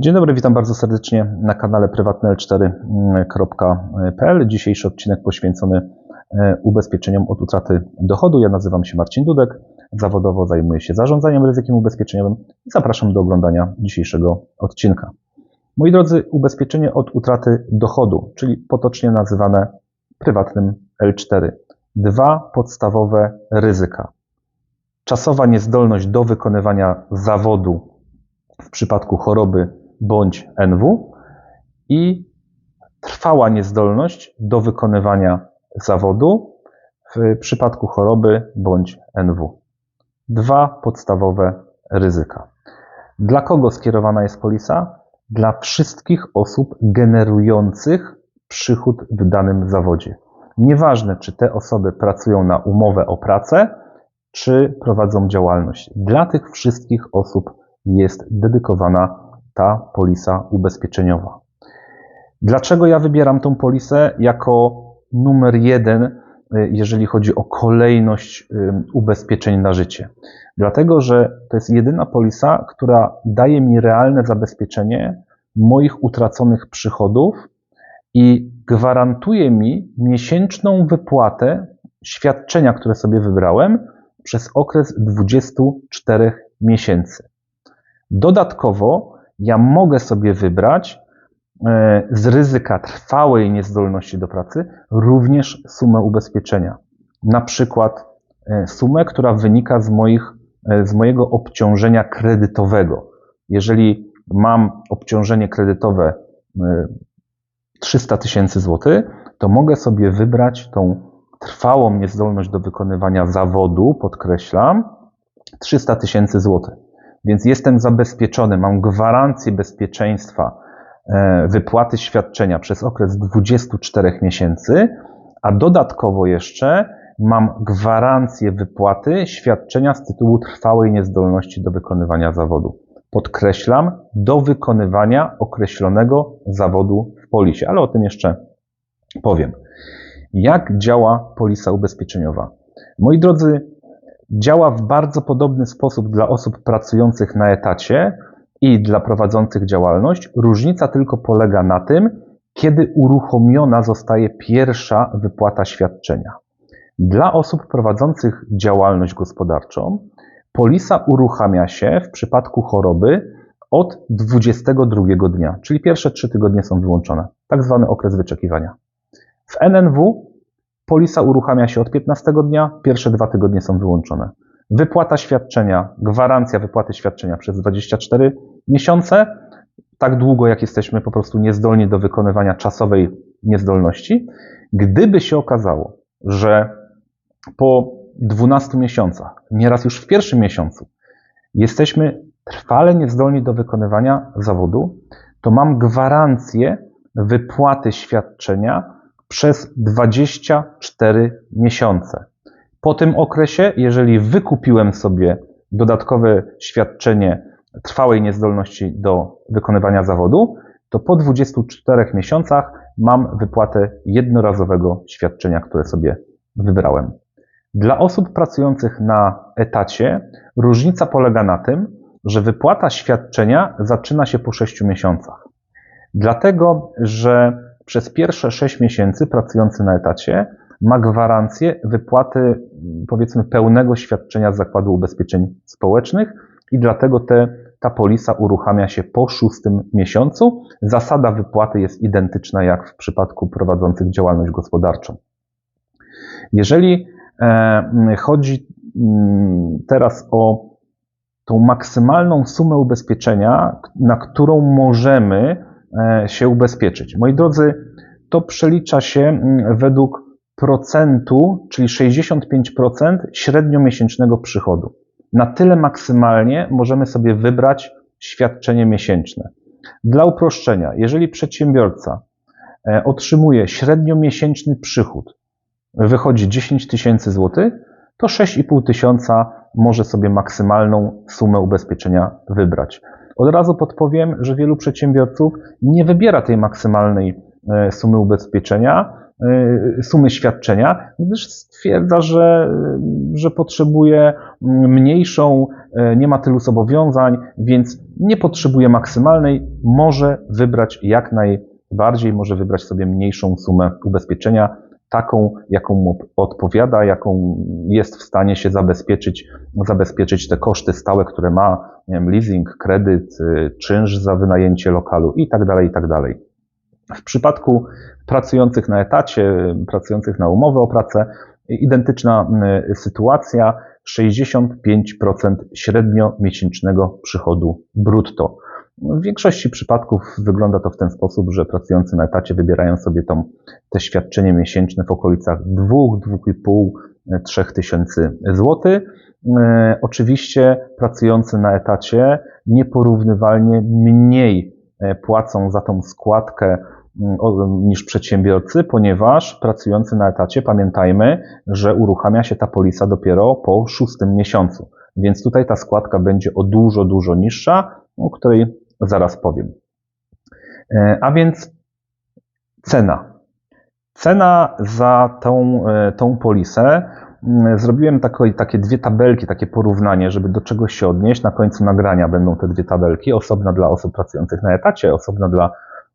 Dzień dobry, witam bardzo serdecznie na kanale prywatnel4.pl. Dzisiejszy odcinek poświęcony e, ubezpieczeniom od utraty dochodu. Ja nazywam się Marcin Dudek, zawodowo zajmuję się zarządzaniem ryzykiem ubezpieczeniowym i zapraszam do oglądania dzisiejszego odcinka. Moi drodzy, ubezpieczenie od utraty dochodu, czyli potocznie nazywane prywatnym L4. Dwa podstawowe ryzyka. Czasowa niezdolność do wykonywania zawodu w przypadku choroby bądź NW i trwała niezdolność do wykonywania zawodu w przypadku choroby bądź NW. Dwa podstawowe ryzyka. Dla kogo skierowana jest polisa? Dla wszystkich osób generujących przychód w danym zawodzie. Nieważne, czy te osoby pracują na umowę o pracę, czy prowadzą działalność. Dla tych wszystkich osób jest dedykowana ta polisa ubezpieczeniowa. Dlaczego ja wybieram tą polisę jako numer jeden, y, jeżeli chodzi o kolejność y, ubezpieczeń na życie? Dlatego, że to jest jedyna polisa, która daje mi realne zabezpieczenie moich utraconych przychodów i gwarantuje mi miesięczną wypłatę świadczenia, które sobie wybrałem, przez okres 24 miesięcy. Dodatkowo ja mogę sobie wybrać e, z ryzyka trwałej niezdolności do pracy również sumę ubezpieczenia. Na przykład e, sumę, która wynika z, moich, e, z mojego obciążenia kredytowego. Jeżeli mam obciążenie kredytowe 300 tysięcy złotych, to mogę sobie wybrać tą trwałą niezdolność do wykonywania zawodu, podkreślam, 300 tysięcy złotych. Więc jestem zabezpieczony, mam gwarancję bezpieczeństwa e, wypłaty świadczenia przez okres 24 miesięcy, a dodatkowo jeszcze mam gwarancję wypłaty świadczenia z tytułu trwałej niezdolności do wykonywania zawodu. Podkreślam, do wykonywania określonego zawodu w polisie, ale o tym jeszcze powiem. Jak działa polisa ubezpieczeniowa? Moi drodzy, działa w bardzo podobny sposób dla osób pracujących na etacie i dla prowadzących działalność. Różnica tylko polega na tym, kiedy uruchomiona zostaje pierwsza wypłata świadczenia. Dla osób prowadzących działalność gospodarczą polisa uruchamia się w przypadku choroby od 22 dnia, czyli pierwsze trzy tygodnie są wyłączone, tak zwany okres wyczekiwania. W NNW Polisa uruchamia się od 15 dnia, pierwsze dwa tygodnie są wyłączone. Wypłata świadczenia, gwarancja wypłaty świadczenia przez 24 miesiące, tak długo jak jesteśmy po prostu niezdolni do wykonywania czasowej niezdolności. Gdyby się okazało, że po 12 miesiącach, nieraz już w pierwszym miesiącu, jesteśmy trwale niezdolni do wykonywania zawodu, to mam gwarancję wypłaty świadczenia przez 24 miesiące. Po tym okresie, jeżeli wykupiłem sobie dodatkowe świadczenie trwałej niezdolności do wykonywania zawodu, to po 24 miesiącach mam wypłatę jednorazowego świadczenia, które sobie wybrałem. Dla osób pracujących na etacie różnica polega na tym, że wypłata świadczenia zaczyna się po 6 miesiącach. Dlatego, że przez pierwsze 6 miesięcy pracujący na etacie ma gwarancję wypłaty, powiedzmy, pełnego świadczenia z Zakładu Ubezpieczeń Społecznych i dlatego te, ta polisa uruchamia się po szóstym miesiącu. Zasada wypłaty jest identyczna jak w przypadku prowadzących działalność gospodarczą. Jeżeli e, chodzi mm, teraz o tą maksymalną sumę ubezpieczenia, na którą możemy się ubezpieczyć. Moi drodzy, to przelicza się mm, według procentu, czyli 65% średniomiesięcznego przychodu. Na tyle maksymalnie możemy sobie wybrać świadczenie miesięczne. Dla uproszczenia, jeżeli przedsiębiorca e, otrzymuje średniomiesięczny przychód, wychodzi 10 tysięcy złotych, to 6,5 tysiąca może sobie maksymalną sumę ubezpieczenia wybrać. Od razu podpowiem, że wielu przedsiębiorców nie wybiera tej maksymalnej e, sumy ubezpieczenia, y, sumy świadczenia, gdyż stwierdza, że, że potrzebuje mniejszą, y, nie ma tylu zobowiązań, więc nie potrzebuje maksymalnej, może wybrać jak najbardziej, może wybrać sobie mniejszą sumę ubezpieczenia, taką, jaką mu odpowiada, jaką jest w stanie się zabezpieczyć, zabezpieczyć te koszty stałe, które ma, nie wiem, leasing, kredyt, y, czynsz za wynajęcie lokalu i tak dalej, i tak dalej. W przypadku pracujących na etacie, pracujących na umowę o pracę, identyczna y, sytuacja, 65% średnio miesięcznego przychodu brutto. W większości przypadków wygląda to w ten sposób, że pracujący na etacie wybierają sobie tą, te świadczenie miesięczne w okolicach 2, 2,5, 3 tysięcy złotych. E, oczywiście pracujący na etacie nieporównywalnie mniej e, płacą za tą składkę niż przedsiębiorcy, ponieważ pracujący na etacie, pamiętajmy, że uruchamia się ta polisa dopiero po szóstym miesiącu. Więc tutaj ta składka będzie o dużo, dużo niższa, o której zaraz powiem. E, a więc cena. Cena za tą, e, tą polisę. Mm, zrobiłem takie, takie dwie tabelki, takie porównanie, żeby do czegoś się odnieść. Na końcu nagrania będą te dwie tabelki, osobna dla osób pracujących na etacie, osobna dla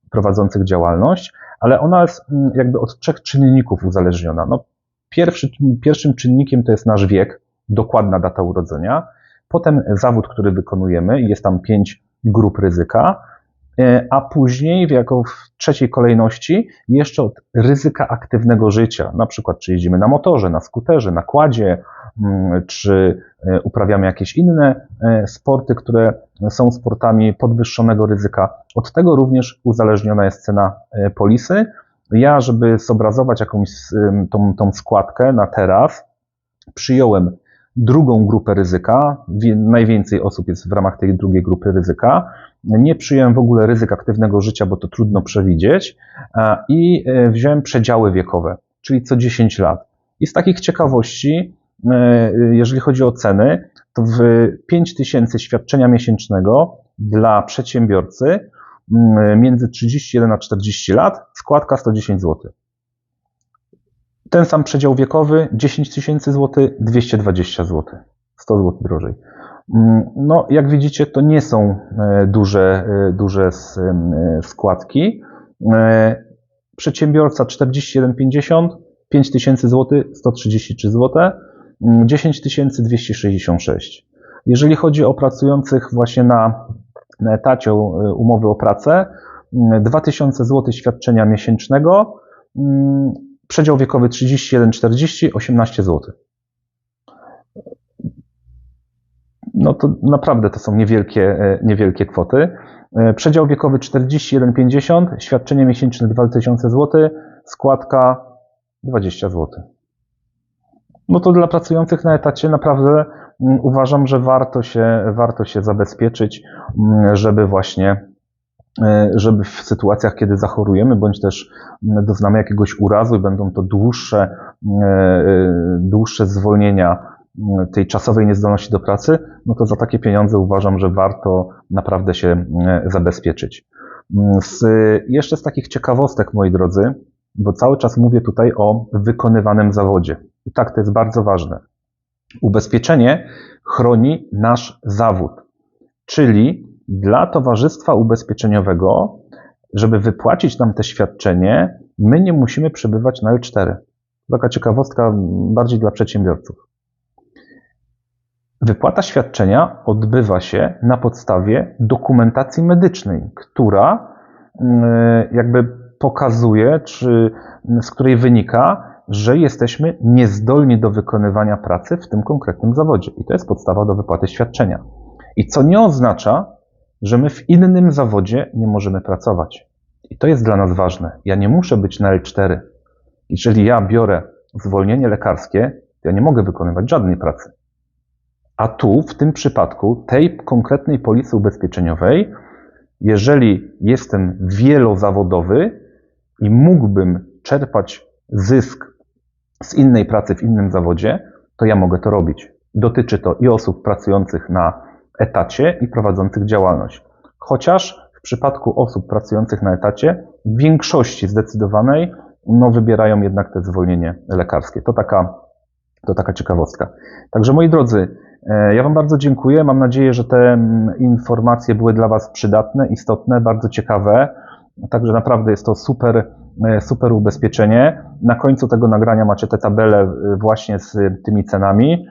prowadzących działalność, ale ona jest mm, jakby od trzech czynników uzależniona. No, pierwszy, pierwszym czynnikiem to jest nasz wiek, dokładna data urodzenia, potem zawód, który wykonujemy, jest tam pięć grup ryzyka, e, a później, jako w trzeciej kolejności, jeszcze od ryzyka aktywnego życia, na przykład czy jeździmy na motorze, na skuterze, na kładzie, mm, czy e, uprawiamy jakieś inne e, sporty, które są sportami podwyższonego ryzyka. Od tego również uzależniona jest cena polisy. Ja, żeby zobrazować jakąś tą, tą składkę na teraz, przyjąłem drugą grupę ryzyka. Najwięcej osób jest w ramach tej drugiej grupy ryzyka. Nie przyjąłem w ogóle ryzyk aktywnego życia, bo to trudno przewidzieć. I e, wziąłem przedziały wiekowe, czyli co 10 lat. I z takich ciekawości, e, jeżeli chodzi o ceny, to w 5000 świadczenia miesięcznego dla przedsiębiorcy między 31 a 40 lat składka 110 zł. Ten sam przedział wiekowy 10 tysięcy złotych, 220 zł, 100 zł drożej. Mm, no, jak widzicie, to nie są e, duże, e, duże e, składki. Przedsiębiorca 41,50, 5 tysięcy złotych, 133 zł, 10 tysięcy 266. Jeżeli chodzi o pracujących właśnie na, na etacie umowy o pracę, 2000 zł świadczenia miesięcznego, mm, Przedział wiekowy 31-40, 18 zł. No to naprawdę to są niewielkie, e, niewielkie kwoty. E, przedział wiekowy 41,50, świadczenie miesięczne 2000 zł, składka 20 zł. No to dla pracujących na etacie naprawdę mm, uważam, że warto się, warto się zabezpieczyć, mm, żeby właśnie żeby w sytuacjach, kiedy zachorujemy, bądź też doznamy jakiegoś urazu i będą to dłuższe, e, e, dłuższe zwolnienia tej czasowej niezdolności do pracy, no to za takie pieniądze uważam, że warto naprawdę się zabezpieczyć. Z, jeszcze z takich ciekawostek, moi drodzy, bo cały czas mówię tutaj o wykonywanym zawodzie. I tak, to jest bardzo ważne. Ubezpieczenie chroni nasz zawód, czyli dla towarzystwa ubezpieczeniowego, żeby wypłacić nam te świadczenie, my nie musimy przebywać na L4. Taka ciekawostka bardziej dla przedsiębiorców. Wypłata świadczenia odbywa się na podstawie dokumentacji medycznej, która mm, jakby pokazuje, czy z której wynika, że jesteśmy niezdolni do wykonywania pracy w tym konkretnym zawodzie. I to jest podstawa do wypłaty świadczenia. I co nie oznacza, że my w innym zawodzie nie możemy pracować. I to jest dla nas ważne. Ja nie muszę być na L4. Jeżeli ja biorę zwolnienie lekarskie, to ja nie mogę wykonywać żadnej pracy. A tu, w tym przypadku, tej konkretnej polisy ubezpieczeniowej, jeżeli jestem wielozawodowy i mógłbym czerpać zysk z innej pracy w innym zawodzie, to ja mogę to robić. Dotyczy to i osób pracujących na etacie i prowadzących działalność. Chociaż w przypadku osób pracujących na etacie, w większości zdecydowanej no, wybierają jednak te zwolnienie lekarskie. To taka, to taka ciekawostka. Także moi drodzy, e, ja Wam bardzo dziękuję. Mam nadzieję, że te mm, informacje były dla Was przydatne, istotne, bardzo ciekawe. Także naprawdę jest to super, e, super ubezpieczenie. Na końcu tego nagrania macie te tabele e, właśnie z tymi cenami.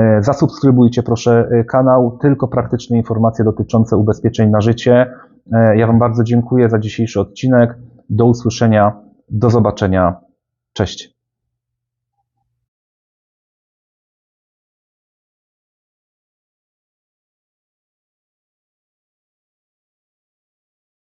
E, Zasubskrybujcie proszę e, kanał, tylko praktyczne informacje dotyczące ubezpieczeń na życie. E, Ja Wam bardzo dziękuję za dzisiejszy odcinek. Do usłyszenia, do zobaczenia. Cześć.